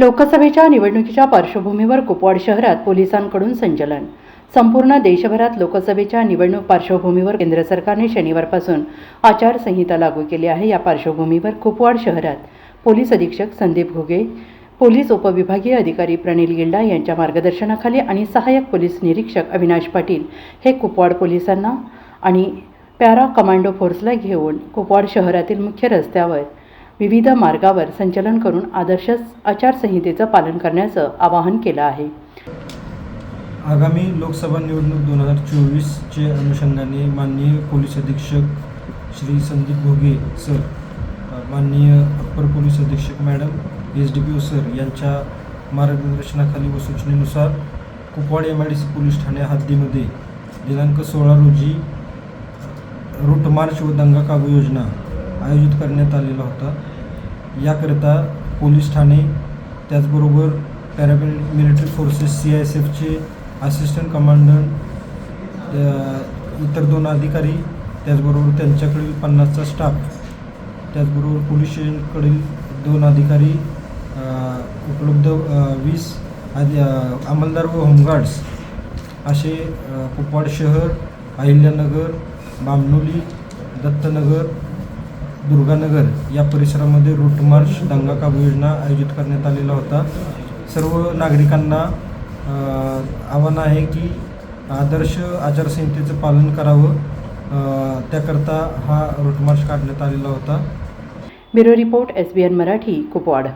लोकसभेच्या निवडणुकीच्या पार्श्वभूमीवर कुपवाड शहरात पोलिसांकडून संचलन. संपूर्ण देशभरात लोकसभेच्या निवडणूक पार्श्वभूमीवर केंद्र सरकारने शनिवारपासून आचारसंहिता लागू केली आहे. या पार्श्वभूमीवर कुपवाड शहरात पोलीस अधीक्षक संदीप घुगे पोलीस उपविभागीय अधिकारी प्रणील गिल्डा यांच्या मार्गदर्शनाखाली आणि सहाय्यक पोलीस निरीक्षक अविनाश पाटील हे कुपवाड पोलिसांना आणि पॅरा कमांडो फोर्सला घेऊन कुपवाड शहरातील मुख्य रस्त्यावर विविध मार्गावर संचलन करून आदर्श आचारसंहितेचं पालन करण्याचं आवाहन केलं आहे. आगामी लोकसभा निवडणूक दोन हजार चोवीसचे अनुषंगाने माननीय पोलीस अधीक्षक श्री संदीप घोगे सर माननीय अप्पर पोलीस अधीक्षक madam S D P O sir यांच्या मार्गदर्शनाखाली व सूचनेनुसार Kupwad M I D C police Thane हद्दीमध्ये दिनांक सोळा रोजी रूट मार्च व दंगा काबू योजना आयोजित करण्यात आलेला होता. याकरिता पोलीस ठाणे त्याचबरोबर पॅरामिल military forces C I S एफचे assistant commandant इतर दोन अधिकारी त्याचबरोबर त्यांच्याकडील पन्नासचा स्टाफ त्याचबरोबर पोलीस स्टेशनकडील दोन अधिकारी उपलब्ध वीस आधी अंमलदार व होमगार्ड्स असे कुपवाड शहर अहिल्यानगर बामनोली दत्तनगर दुर्गानगर या परिसरामध्ये रूट मार्च दंगा काबू योजना आयोजित करण्यात आलेला होता. सर्व नागरिकांना आव्हान आहे की आदर्श आचारसंहितेचं पालन करावं. त्याकरता हा रूट मार्च काढण्यात आलेला होता. Bureau report S B N Marathi Kupwad.